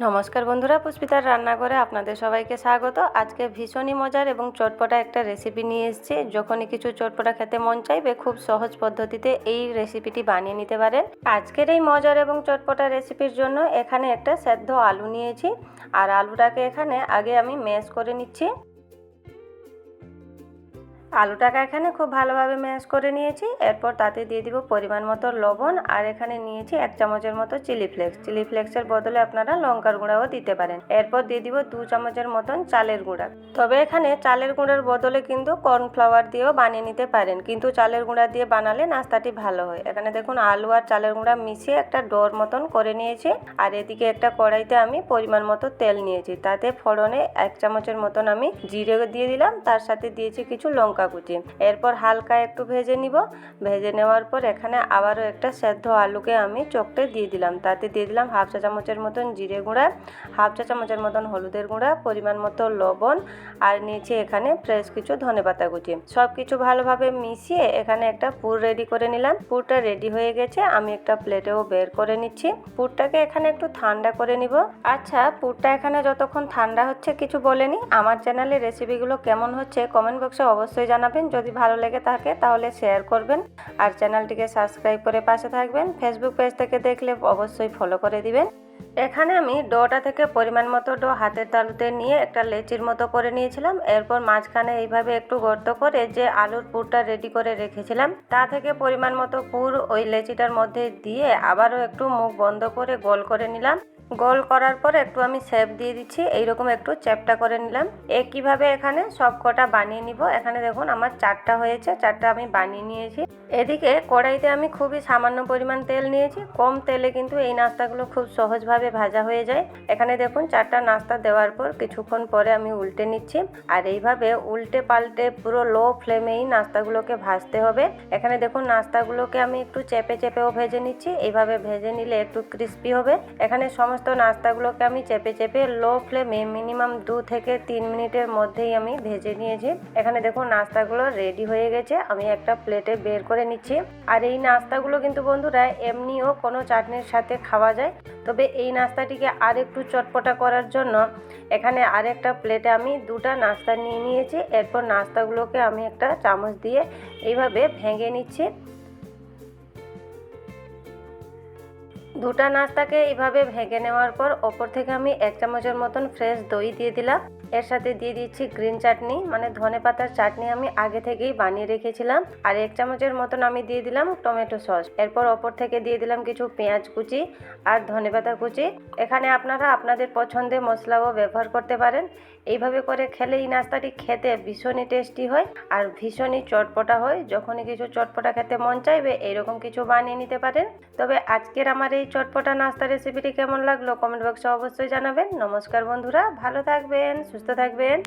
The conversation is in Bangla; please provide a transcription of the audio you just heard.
নমস্কার বন্ধুরা, পুষ্পিতার রান্না রান্নাঘরে আপনাদের সবাইকে স্বাগত। আজকে ভীষণই মজার এবং চটপটা একটা রেসিপি নিয়ে এসেছি। যখনই কিছু চটপটা খেতে মন চাইবে, খুব সহজ পদ্ধতিতে এই রেসিপিটি বানিয়ে নিতে পারেন। আজকের এই মজার এবং চটপটা রেসিপির জন্য এখানে একটা সেদ্ধ আলু নিয়েছি। আর আলুটাকে এখানে আগে আমি ম্যাশ করে নিচ্ছি। আলুটাকে এখানে খুব ভালোভাবে ম্যাশ করে নিয়েছি। এরপর তাতে দিয়ে দিব পরিমাণ মতো লবণ আর এখানে নিয়েছি এক চামচের মতো চিলি ফ্লেক্স। চিলি ফ্লেক্সের বদলে আপনারা লঙ্কার গুঁড়াও দিতে পারেন। এরপর দিয়ে দিব দু চামচের মতন চালের গুঁড়া। তবে এখানে চালের গুঁড়ার বদলে কিন্তু কর্নফ্লাওয়ার দিয়েও বানিয়ে নিতে পারেন। কিন্তু চালের গুঁড়া দিয়ে বানালে নাস্তাটি ভালো হয়। এখানে দেখুন আলু আর চালের গুঁড়া মিশিয়ে একটা ডোর মতন করে নিয়েছি। আর এদিকে একটা কড়াইতে আমি পরিমাণ মতো তেল নিয়েছি। তাতে ফোড়নে এক চামচের মতন আমি জিরে দিয়ে দিলাম। তার সাথে দিয়েছি কিছু লঙ্কা কুচি এরপর হালকা একটু ভেজে নিব। ভেজে নেওয়ার পর এখানে আবারও একটা সেদ্ধ আলুকে আমি চোখটে দিয়ে দিলাম। তাতে দিয়ে দিলাম হাফ চা চামচের মতন জিরে গুঁড়া, হাফ চা চামচের মতন হলুদের গুঁড়া, পরিমাণ মতো লবণ, আর নিয়েছি এখানে ফ্রেশ কিছু ধনে পাতা কুচি। সব কিছু ভালোভাবে মিশিয়ে এখানে একটা পুর রেডি করে নিলাম। পুরটা রেডি হয়ে গেছে, আমি একটা প্লেটেও বের করে নিচ্ছি। পুরটাকে এখানে একটু ঠান্ডা করে নিব। আচ্ছা পুরটা এখানে যতক্ষণ ঠান্ডা হচ্ছে কিছু বলেনি। আমার চ্যানেলে রেসিপিগুলো কেমন হচ্ছে? কমেন্ট বক্সে অবশ্যই জানাবেন। যদি ভালো লেগে থাকে তাহলে শেয়ার করবেন। আর চ্যানেলটিকে সাবস্ক্রাইব করে পাশে থাকবেন। ফেসবুক পেজ থেকে দেখলে অবশ্যই ফলো করে দিবেন। এখানে আমি ডোটা থেকে পরিমাণ মতো ডো হাতের তালুতে নিয়ে একটা লেচির মতো করে নিয়েছিলাম। এরপর মাঝখানে এইভাবে একটু গর্ত করে যে আলুর পুরটা রেডি করে রেখেছিলাম, তা থেকে পরিমাণ মতো পুর ওই লেচিটার মধ্যে দিয়ে আবারও একটু মুখ বন্ধ করে গোল করে নিলাম। গোল করার পর একটু আমি শেপ দিয়ে দিচ্ছি। এইরকম একটু চ্যাপটা করে নিলাম। একইভাবে এখানে সব কটা বানিয়ে নিব? এখানে দেখুন আমার চারটা হয়েছে, চারটা আমি বানিয়ে নিয়েছি। এদিকে কড়াইতে আমি খুবই সামান্য পরিমাণ তেল নিয়েছি। কম তেলে কিন্তু এই নাস্তাগুলো খুব সহজভাবে ভাজা হয়ে যায়। এখানে দেখুন চারটা নাস্তা দেওয়ার পর কিছুক্ষণ পরে আমি উল্টে নিচ্ছি। আর এইভাবে উল্টে পাল্টে পুরো লো ফ্লেমেই নাস্তাগুলোকে ভাজতে হবে। এখানে দেখুন নাস্তাগুলোকে আমি একটু চেপে চেপেও ভেজে নিচ্ছি। এইভাবে ভেজে নিলে একটু ক্রিস্পি হবে। এখানে সমস্ত নাস্তাগুলোকে আমি চেপে চেপে লো ফ্লেমে মিনিমাম দু থেকে তিন মিনিটের মধ্যেই আমি ভেজে নিয়েছি। এখানে দেখুন নাস্তাগুলো রেডি হয়ে গেছে, আমি একটা প্লেটে বের করে নিচ্ছি। আর এই নাস্তাগুলো কিন্তু বন্ধুরা এমনিও কোনো চাটনির সাথে খাওয়া যায়, তবে এই নাস্তাটিকে আর একটু চটপটা করার জন্য এখানে আরেকটা প্লেটে আমি দুটা নাস্তা নিয়ে নিয়েছি। এরপর নাস্তাগুলোকে আমি একটা চামচ দিয়ে এইভাবে ভেঙে নিচ্ছি। দুটা নাস্তাকে এইভাবে ভেঙে নেওয়ার পর ওপর থেকে আমি এক চামচের মতন ফ্রেশ দই দিয়ে দিলাম। এর সাথে দিয়ে দিচ্ছি গ্রিন চাটনি মানে ধনে পাতার চাটনি আমি আগে থেকেই বানিয়ে রেখেছিলাম। আর এক চামচের মতন আমি দিয়ে দিলাম টমেটো সস। এরপর ওপর থেকে দিয়ে দিলাম কিছু পেঁয়াজ কুচি আর ধনে পাতা কুচি। এখানে আপনারা আপনাদের পছন্দের মশলাও ব্যবহার করতে পারেন। এইভাবে করে খেলে এই নাস্তাটি খেতে ভীষণই টেস্টি হয় আর ভীষণই চটপটা হয়। যখনই কিছু চটপটা খেতে মন চাইবে এইরকম কিছু বানিয়ে নিতে পারেন। তবে আজকের আমার এই চটপটা নাস্তা রেসিপিটি কেমন লাগল কমেন্ট বক্সে অবশ্যই জানাবেন। নমস্কার বন্ধুরা, ভালো থাকবেন সুস্থ থাকবেন।